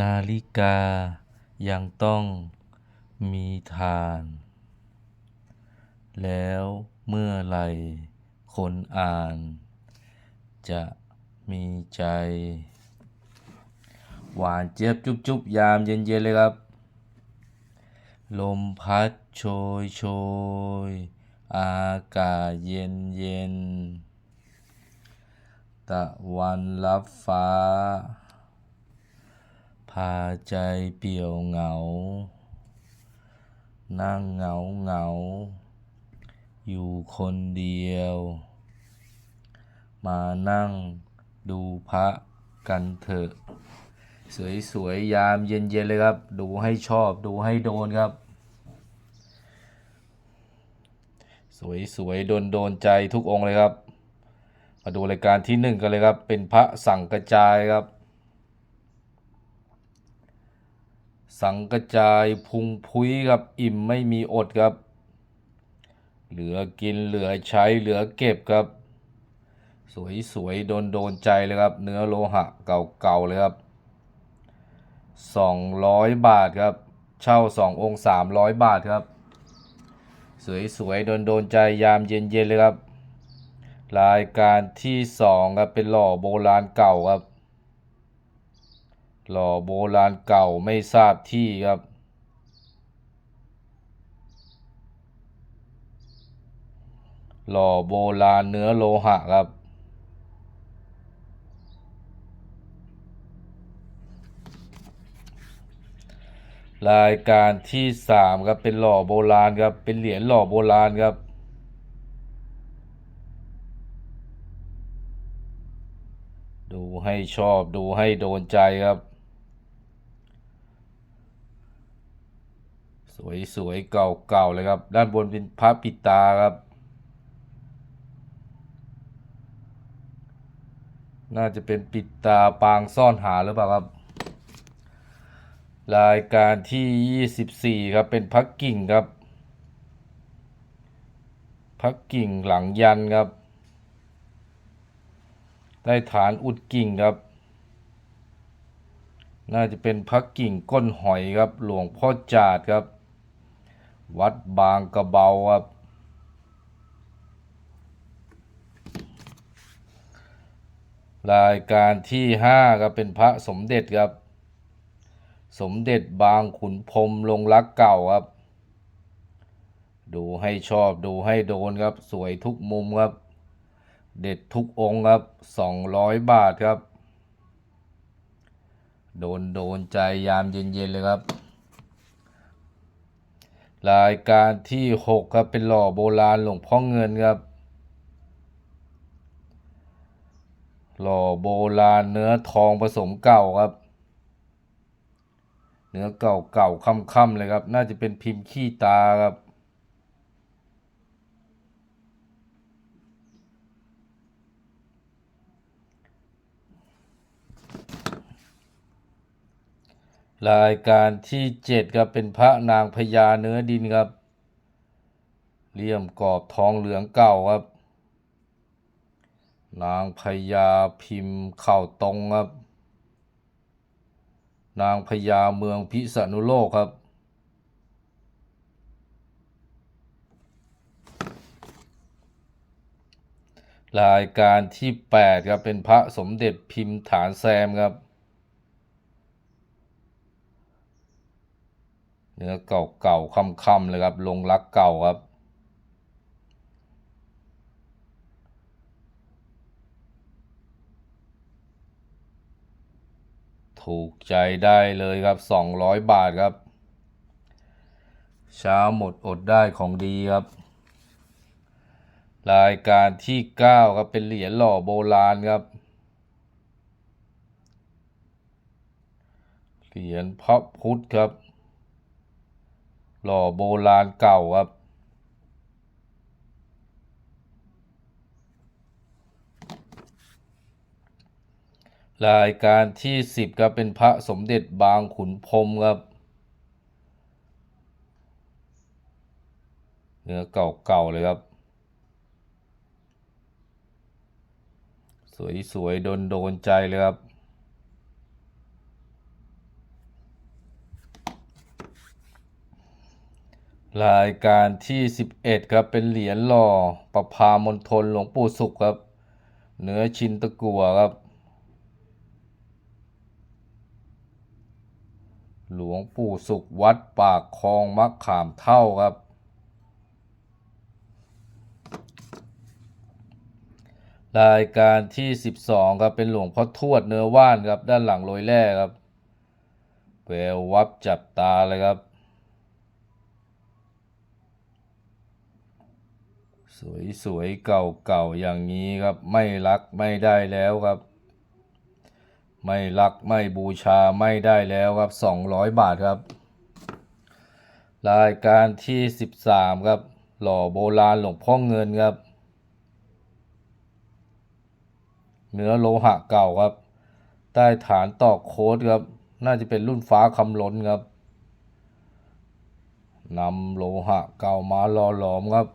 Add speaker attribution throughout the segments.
Speaker 1: นาฬิกายังต้องมีทาน แล้วเมื่อไหร่คนอ่าน จะมีใจ หวานเจี๊ยบจุบจุบยามเย็นๆเลยครับ ลมพัดโชยโชย อากาศเย็นเย็น ตะวันรับฟ้าาใจเปี่ยวเหงา นั่งเหงาเหงา อยู่คนเดียว มานั่งดูพระกันเถอะ สวยๆ ยามเย็นๆ เลยครับ ดูให้ชอบดูให้โดนครับ สวยๆ โดนโดนใจทุกองค์เลยครับ มาดูรายการที่หนึ่งกันเลยครับ เป็นพระสั่งกระจายครับ สังกระจายพุงพุ้ยครับอิ่มไม่มีอดครับ เหลือกินเหลือใช้เหลือเก็บครับ สวยๆโดนโดนใจเลยครับ เนื้อโลหะเก่าๆเลยครับสองร้อยบาทครับ เช่าสององค์สามร้อยบาทครับ สวยๆโดนโดนใจยามเย็นๆเลยครับ รายการที่สองครับ เป็นหล่อโบราณเก่าครับ หล่อโบราณเก่าไม่ทราบที่ครับ หล่อโบราณเนื้อโลหะครับ รายการที่สามครับเป็นหล่อโบราณครับ เป็นเหรียญหล่อโบราณครับดูให้ชอบดูให้โดนใจครับ สวยสวยเก่าเก่าเลยครับ ด้านบนเป็นพระปิดตาครับ น่าจะเป็นปิดตาปางซ่อนหาหรือเปล่าครับ รายการที่ 24 ครับเป็นพักกิ่งครับพักกิ่งหลังยันครับ ได้ฐานอุดกิ่งครับ น่าจะเป็นพักกิ่งก้นหอยครับ หลวงพ่อจาดครับ วัดบางกระเบาครับ รายการที่5ครับเป็นพระสมเด็จครับ สมเด็จบางขุนพรมลงรักเก่าครับ ดูให้ชอบดูให้โดนครับ สวยทุกมุมครับ เด็ดทุกองค์ครับ200บาทครับ โดนโดนใจยามเย็นๆเลยครับ รายการที่ 6 ครับ เป็นหล่อโบราณหลวงพ่อเงินครับ หล่อโบราณเนื้อทองผสมเก่าครับ เนื้อเก่าเก่าค่ำๆเลยครับ น่าจะเป็นพิมพ์ขี้ตาครับ รายการที่เจ็ดครับเป็นพระนางพญาเนื้อดินครับเลี่ยมกรอบทองเหลืองเก่าครับ นางพญาพิมพ์เข่าตรงครับ นางพญาเมืองพิษณุโลกครับ รายการที่แปดครับเป็นพระสมเด็จพิมพ์ฐานแซมครับ เนื้อเก่าๆค่ำๆเลยครับ ลงรักเก่าครับ ถูกใจได้เลยครับ 200 บาทครับ เช้าหมดอดได้ของดีครับ รายการที่ 9 ครับเป็นเหรียญหล่อโบราณครับเหรียญพระพุทธครับ หล่อโบราณเก่าครับรายการที่สิบครับเป็นพระสมเด็จบางขุนพรมครับ เนื้อเก่าๆเลยครับ สวยๆโดนโดนใจเลยครับ รายการที่ 11 ครับ เป็นเหรียญหล่อประพามณฑลหลวงปู่สุขครับ เนื้อชินตะกัวครับ หลวงปู่สุขวัดปากคลองมะขามเท่าครับ รายการที่ 12 ครับ เป็นหลวงพ่อทวดเนื้อว่านครับ ด้านหลังโรยแร่ครับแวววับจับตาเลยครับ สวยสวยๆเก่าเก่าๆ อย่างนี้ครับ ไม่รักไม่ได้แล้วครับ ไม่รักไม่บูชาไม่ได้แล้วครับ 200 บาทครับ รายการที่ 13 ครับ หล่อโบราณหลวงพ่อเงินครับ เนื้อโลหะเก่าครับ ใต้ฐานตอกโค้ดครับ น่าจะเป็นรุ่นฟ้าคำล้นครับนำโลหะเก่ามาหล่อหลอมครับ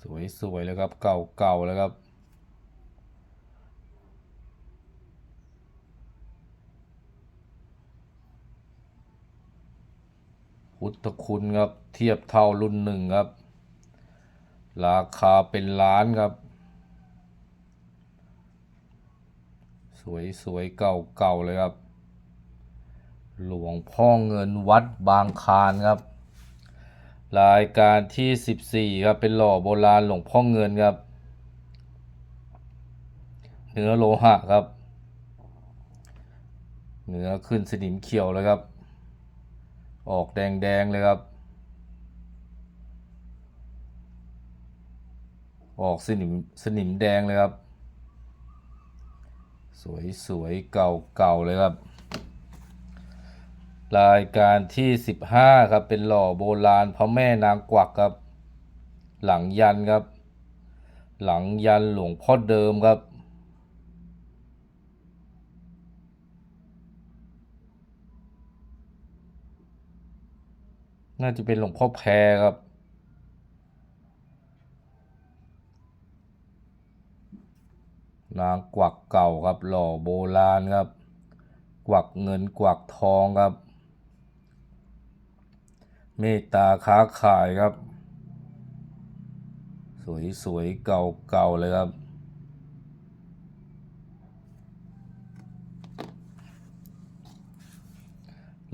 Speaker 1: สวยๆเลยครับเก่าๆเลยครับพุทธคุณครับเทียบเท่ารุ่นหนึ่งครับ ราคาเป็นล้านครับ สวยๆเก่าๆเลยครับ หลวงพ่อเงินวัดบางคานครับ รายการที่ 14ครับเป็นหล่อโบราณหลวงพ่อเงินครับ เนื้อโลหะครับ เนื้อขึ้นสนิมเขียวเลยครับ ออกแดงๆเลยครับ ออกสนิมสนิมแดงเลยครับ สวยๆเก่าๆเลยครับ รายการที่ 15 ครับ เป็นหล่อโบราณพระแม่นางกวักครับ หลังยันครับ หลังยันหลวงพ่อเดิมครับ น่าจะเป็นหลวงพ่อแพรครับ นางกวักเก่าครับ หล่อโบราณครับ กวักเงินกวักทองครับ เมตตาค้าขายครับ สวยๆ เก่าๆ เลยครับ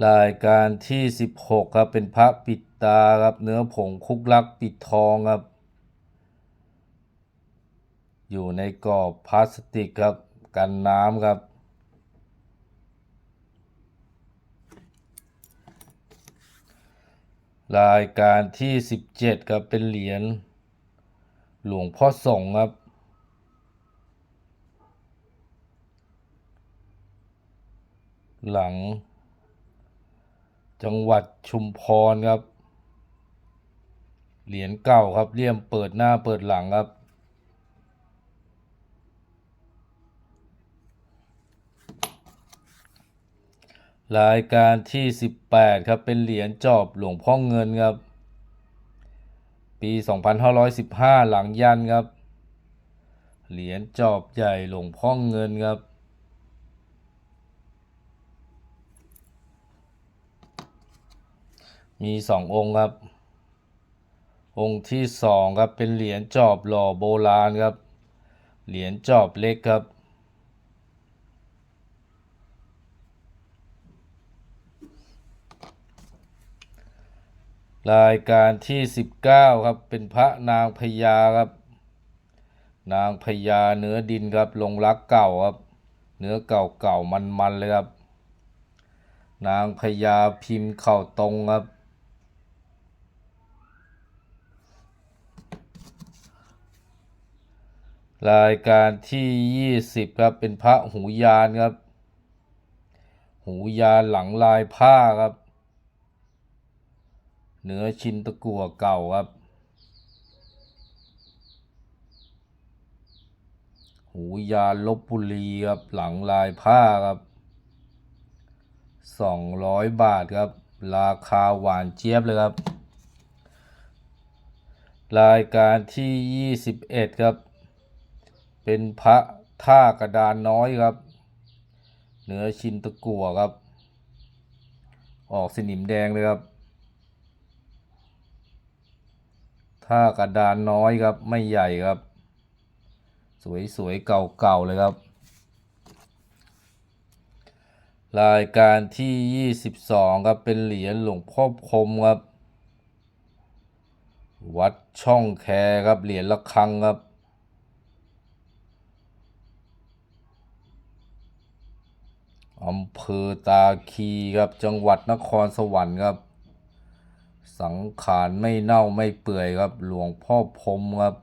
Speaker 1: รายการที่ 16 ครับ เป็นพระปิดตาครับ เนื้อผงคุกลักปิดทองครับ อยู่ในกรอบพลาสติกครับ กันน้ำครับ รายการที่ 17ครับเป็นเหรียญหลวงพ่อส่งครับ หลัง จังหวัดชุมพรครับ เหรียญเก่าครับเลี่ยมเปิดหน้าเปิดหลังครับ รายการที่ 18 ครับ เป็นเหรียญจอบหลวงพ่อเงินครับ ปี 2515 หลังยันครับ เหรียญจอบใหญ่หลวงพ่อเงินครับ มีสององค์ครับ องค์ที่สองครับ เป็นเหรียญจอบหล่อโบราณครับ เหรียญจอบเล็กครับ รายการที่ 19 ครับ เป็นพระนางพญาครับ นางพญาเนื้อดินครับ ลงรักเก่าครับ เนื้อเก่าเก่ามันมันๆเลยครับ นางพญาพิมพ์เข่าตรงครับ รายการที่ 20 ครับ เป็นพระหูยานครับ หูยานหลังลายผ้าครับ เนื้อชินตะกั่วเก่าครับ หูยาลบบุรีครับ หลังลายผ้าครับสองร้อยบาทครับ ราคาหวานเจี๊ยบเลยครับ รายการที่ยี่สิบเอ็ดครับ เป็นพระท่ากระดานน้อยครับ เนื้อชินตะกัวครับ ออกสนิมแดงเลยครับ ท่ากระดานน้อยครับ ไม่ใหญ่ครับ สวยๆ เก่าๆ เลยครับ รายการที่ 22 ครับ เป็นเหรียญหลวงพ่อคมครับ วัดช่องแคครับ เหรียญละครังครับอำเภอตาคีครับ จังหวัดนครสวรรค์ครับ สังขารไม่เน่าไม่เปื่อยครับ หลวงพ่อพรมครับ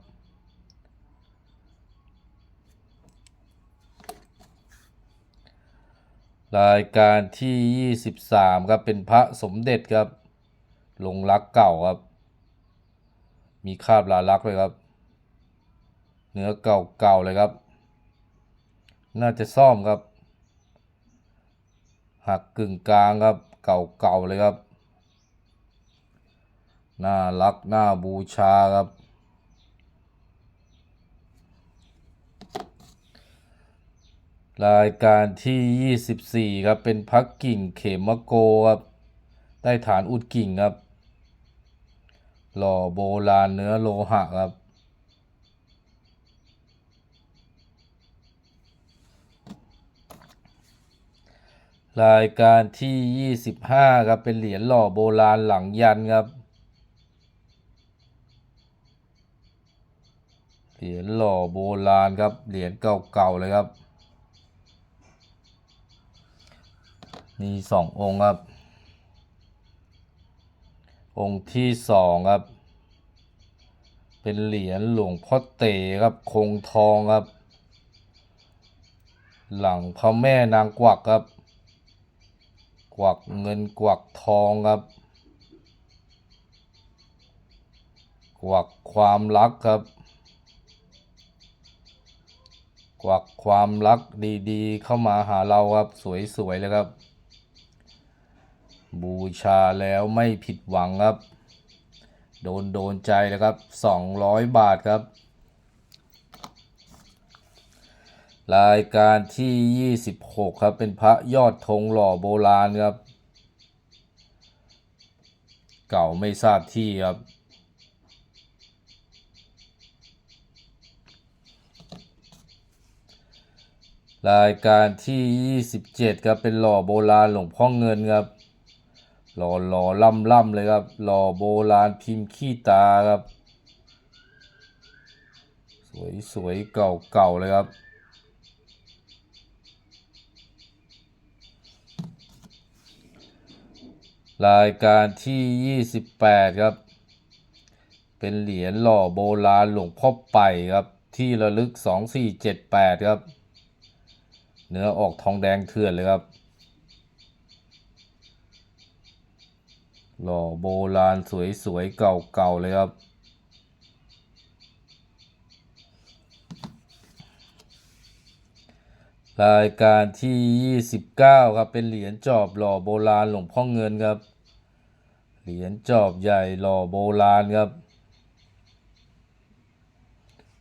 Speaker 1: รายการที่ 23 ครับเป็นพระสมเด็จครับลงรักเก่าครับ มีคาบลาลักษณ์เลยครับ เนื้อเก่าๆเลยครับ น่าจะซ่อมครับ หักกึ่งกลางครับ เก่าๆเลยครับ น่ารักน่าบูชาครับ รายการที่ 24 ครับ เป็นพักกิ่งเขมโกครับใต้ฐานอุดกิ่งครับ หล่อโบราณเนื้อโลหะครับรายการที่ 25 ครับ เป็นเหรียญหล่อโบราณหลังยันครับ เหรียญหล่อโบราณครับ เหรียญเก่าๆเลยครับ มีสององค์ครับ องค์ที่สองครับ เป็นเหรียญหลวงพ่อเต๋ครับ คงทองครับ หลังพระแม่นางกวักครับ กวักเงินกวักทองครับกวักความรักครับ กวักความรักดีๆ เข้ามาหาเราครับ สวยๆเลยครับ บูชาแล้วไม่ผิดหวังครับ โดนโดนใจนะครับ 200 บาทครับ รายการที่ 26 ครับ เป็นพระยอดธงหล่อโบราณครับ เก่าไม่ทราบที่ครับ รายการที่ 27ครับเป็นหล่อโบราณหลวงพ่อเงินครับ หล่อหล่อล่ำล่ำเลยครับ หล่อโบราณพิมพ์ขี้ตาครับ สวยสวยเก่าเก่าเลยครับ รายการที่ 28 ครับ เป็นเหรียญหล่อโบราณหลวงพ่อไปครับ ที่ระลึก 2478 ครับ เนื้อออกทองแดงเถื่อนเลยครับ หล่อโบราณสวยๆ เก่าๆ เลยครับ รายการที่ 29 ครับ เป็นเหรียญจอบหล่อโบราณหลวงพ่อเงินครับ เหรียญจอบใหญ่หล่อโบราณครับ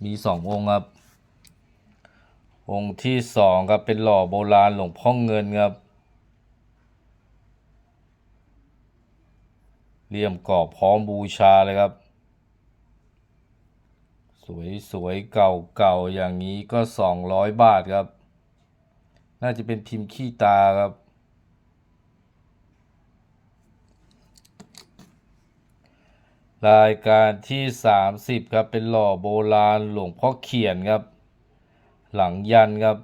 Speaker 1: มีสององค์ครับ องค์ที่สองครับเป็นหล่อโบราณหลวงพ่อเงินครับเลี่ยมกรอบพร้อมบูชาเลยครับ สวยสวยเก่าเก่าอย่างนี้ก็สองร้อยบาทครับ น่าจะเป็นพิมพ์ขี้ตาครับ รายการที่ 30 ครับ เป็นหล่อโบราณหลวงพ่อเขียนครับ หลังยันครับ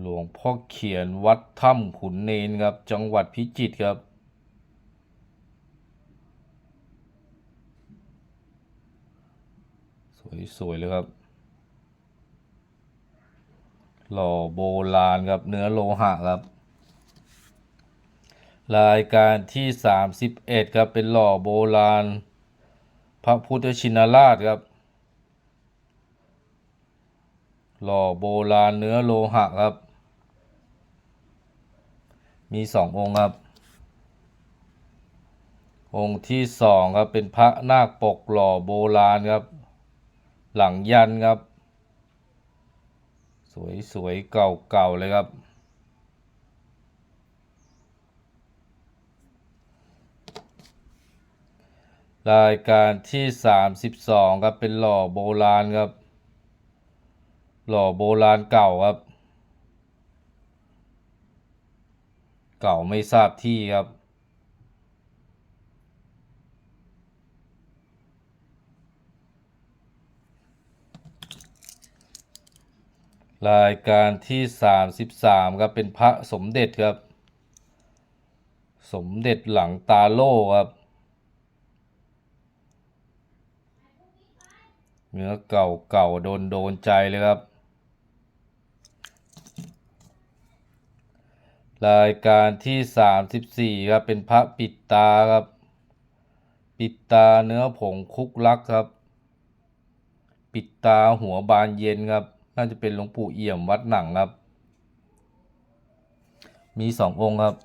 Speaker 1: หลวงพ่อเขียนวัดถ้ำขุนเนนครับ จังหวัดพิจิตรครับ สวยๆเลยครับ หล่อโบราณครับ เนื้อโลหะครับ รายการที่ 31 ครับ เป็นหล่อโบราณ พระพุทธชินราชครับ หล่อโบราณเนื้อโลหะครับ มีสององค์ครับ องค์ที่สองครับเป็นพระนาคปกหล่อโบราณครับ หลังยันครับ สวยสวยเก่าเก่าเลยครับรายการที่สามสิบสองครับ เป็นหล่อโบราณครับ หล่อโบราณเก่าครับ เก่าไม่ทราบที่ครับ รายการที่สามสิบสามครับ เป็นพระสมเด็จครับ สมเด็จหลังตาโล่ครับเนื้อเก่าเก่าโดนโดนใจเลยครับ รายการที่สามสิบสี่ครับเป็นพระปิดตาครับ ปิดตาเนื้อผงคุกลักครับ ปิดตาหัวบานเย็นครับ น่าจะเป็นหลวงปู่เอี่ยมวัดหนังครับ มีสององค์ครับ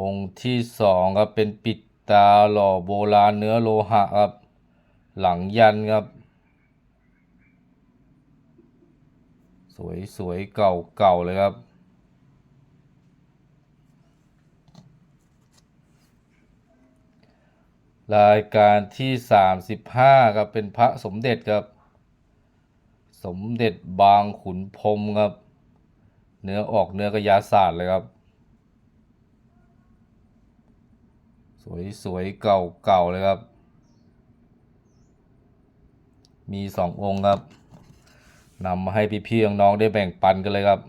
Speaker 1: องค์ที่สองครับเป็นปิดตาหล่อโบราณเนื้อโลหะครับ หลังยันครับสวยสวยเก่าเก่าเลยครับ รายการที่สามสิบห้าครับเป็นพระสมเด็จครับ สมเด็จบางขุนพรมครับ เนื้อออกเนื้อกระยาศาสตร์เลยครับ สวยสวยเก่าเก่าเลยครับ มีสององค์ครับนำมาให้พี่ๆน้องๆได้แบ่งปันกันเลยครับ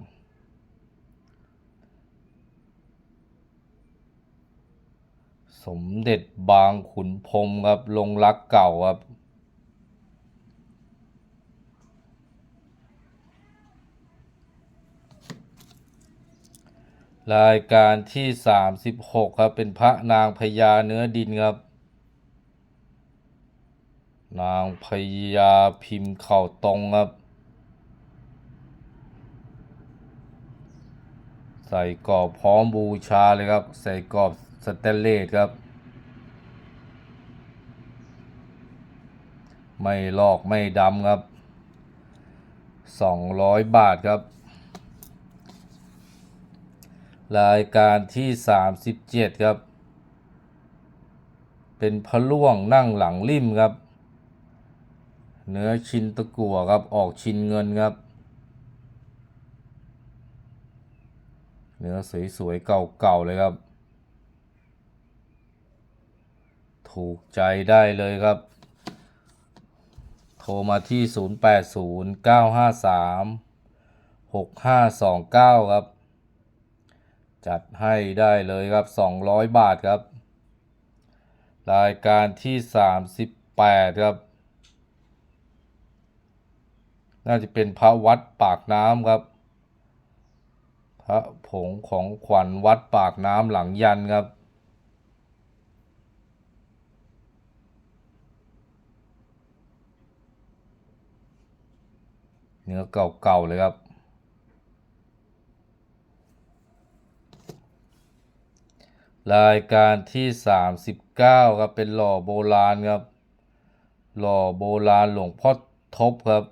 Speaker 1: สมเด็จบางขุนพรมครับลงรักเก่าครับรายการที่สามสิบหกครับ เป็นพระนางพญาเนื้อดินครับ นางพญาพิมพ์เข่าตรงครับ ใส่กรอบพร้อมบูชาเลยครับ ใส่กรอบ สแตนเลสครับ ไม่ลอกไม่ดำครับสองร้อยบาทครับ รายการที่สามสิบเจ็ดครับ เป็นพระล่วงนั่งหลังริมครับ เนื้อชิ้นตะกั่วครับ ออกชิ้นเงินครับเนื้อสวยๆเก่าๆเลยครับ ถูกใจได้เลยครับ โทรมาที่ 0809536529 ครับ จัดให้ได้เลยครับ 200 บาทครับ รายการที่ 38 ครับ น่าจะเป็นพระวัดปากน้ำครับพระผงของขวัญวัดปากน้ำหลังยันครับ เนื้อเก่าๆเลยครับ รายการที่สามสิบเก้าครับ เป็นหล่อโบราณครับ หล่อโบราณหลวงพ่อทบครับ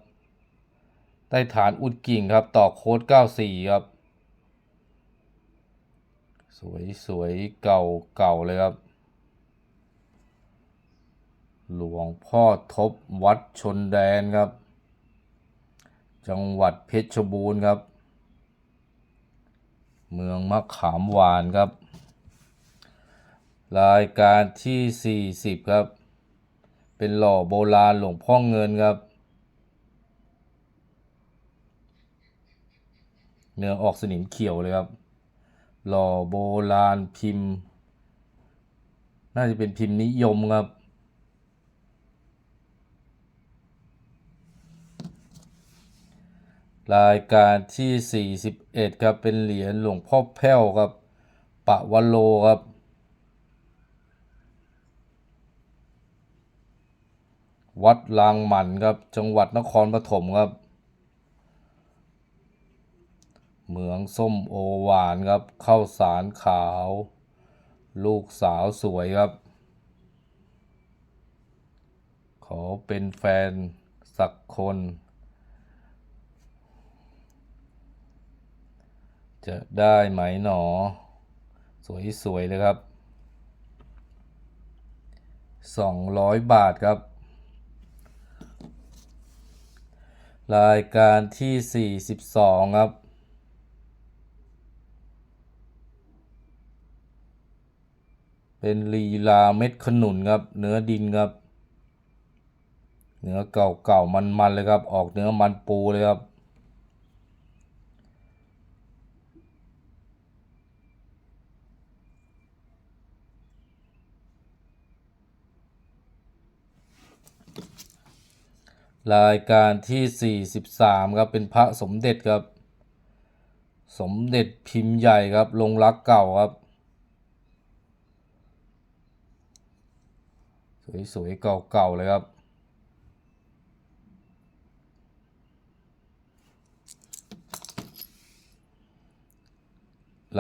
Speaker 1: ใต้ฐานอุดกิ่งครับต่อโค้ดเก้าสี่ครับ สวยสวยเก่าเเลยครับหลวงพ่อทบวัดชนแดนครับ จังหวัดเพชรบูรณ์ครับ เมืองมะขามหวานครับ รายการที่ 40 ครับ เป็นหล่อโบราณหลวงพ่อเงินครับ เนื้อออกสนิมเขียวเลยครับ หล่อโบราณพิมพ์ น่าจะเป็นพิมพ์นิยมครับ รายการที่ 41 ครับ เป็นเหรียญหลวงพ่อแพ้วครับ ปะวโลครับ วัดลางหมันครับ จังหวัดนครปฐมครับ เหมืองส้มโอหวานครับ ข้าวสารขาว ลูกสาวสวยครับ ขอเป็นแฟนสักคน จะได้ไหมหนอ สวยๆเลยครับสองร้อยบาทครับ รายการที่สี่สิบสองครับเป็นลีลาเม็ดขนุนครับ เนื้อดินครับ เนื้อเก่าๆมันๆเลยครับ ออกเนื้อมันปูเลยครับ รายการที่ 43 ครับ เป็นพระสมเด็จครับ สมเด็จพิมพ์ใหญ่ครับ ลงรักเก่าครับ สวยๆ เก่าๆ เลยครับ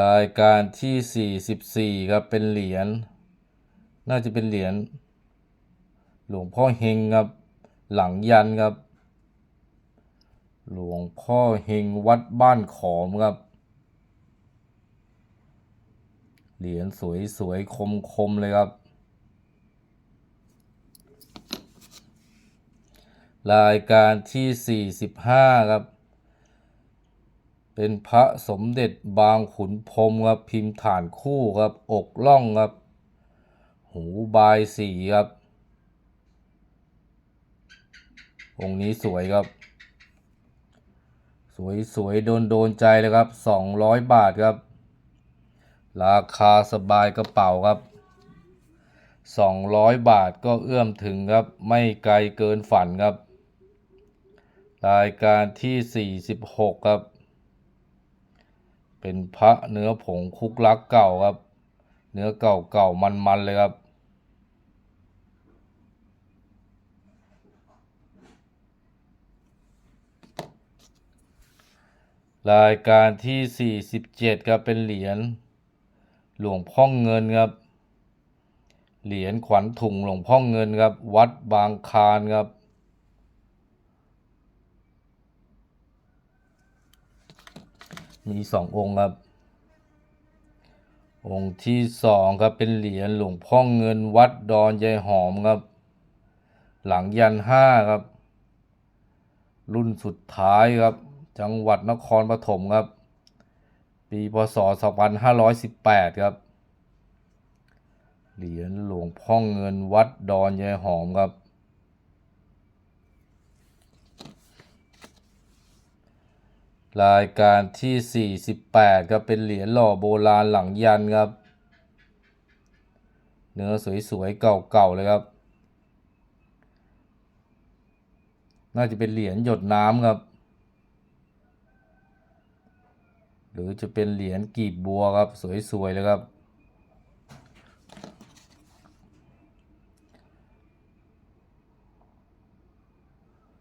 Speaker 1: รายการที่ 44 ครับ เป็นเหรียญ น่าจะเป็นเหรียญ หลวงพ่อเฮงครับ หลังยันครับ หลวงพ่อเฮงวัดบ้านขอมครับ เหรียญสวยๆ คมๆ เลยครับ รายการที่ 45 ครับ เป็นพระสมเด็จบางขุนพรมครับ พิมพ์ฐานคู่ครับ อกล่องครับ หูบายสีครับ องค์นี้สวยครับ สวยสวยโดนโดนใจเลยครับสองร้อยบาทครับ ราคาสบายกระเป๋าครับสองร้อยบาทก็เอื้อมถึงครับ ไม่ไกลเกินฝันครับ รายการที่สี่สิบหกครับ เป็นพระเนื้อผงคุกลักเก่าครับ เนื้อเก่าเก่ามันๆเลยครับ รายการที่ 47ครับเป็นเหรียญหลวงพ่อเงินครับ เหรียญขวัญถุงหลวงพ่อเงินครับ วัดบางคานครับ มีสององค์ครับ องค์ที่สองครับเป็นเหรียญหลวงพ่อเงิน วัดดอนยายหอมครับ หลังยันห้าครับ รุ่นสุดท้ายครับ จังหวัดนครปฐมครับ ปีพศ 2518 ครับ เหรียญหลวงพ่อเงินวัดดอนยายหอมครับ รายการที่ 48 ครับ เป็นเหรียญหล่อโบราณหลังยันครับ เนื้อสวยๆ เก่าๆ เลยครับ น่าจะเป็นเหรียญหยดน้ำครับ หรือจะเป็นเหรียญกีบบัวครับ สวยๆเลยครับ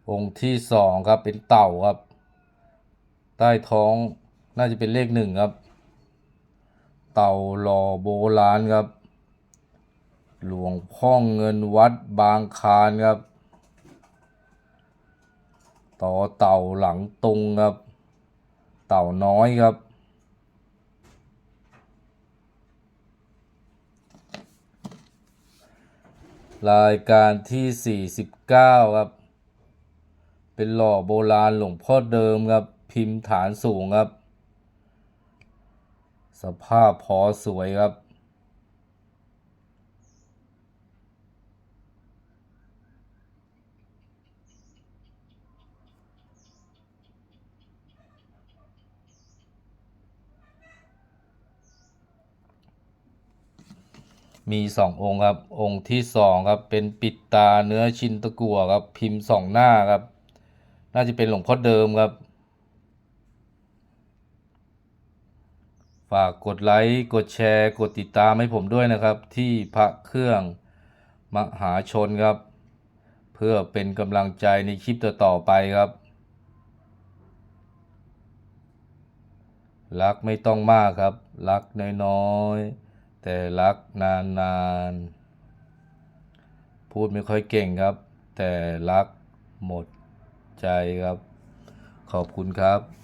Speaker 1: องค์ที่สองครับเป็นเต่าครับ ใต้ท้องน่าจะเป็นเลขหนึ่งครับ เต่าหล่อโบราณครับ หลวงพ่อเงินวัดบางคานครับ ต่อเต่าหลังตุงครับ เต่าน้อยครับ รายการที่ 49 ครับ เป็นหล่อโบราณหลวงพ่อเดิมครับ พิมพ์ฐานสูงครับ สภาพพอสวยครับ มีสององค์ครับ องค์ที่สองครับเป็นปิดตาเนื้อชินตะกัวครับ พิมพ์สองหน้าครับ น่าจะเป็นหลวงพ่อเดิมครับ ฝากกดไลค์กดแชร์ กดติดตามให้ผมด้วยนะครับ ที่พระเครื่องมหาชนครับ เพื่อเป็นกำลังใจในคลิปต่อๆไปครับ รักไม่ต้องมากครับ รักน้อยๆ แต่รักนานๆพูดไม่ค่อยเก่งครับ แต่รักหมดใจครับ ขอบคุณครับ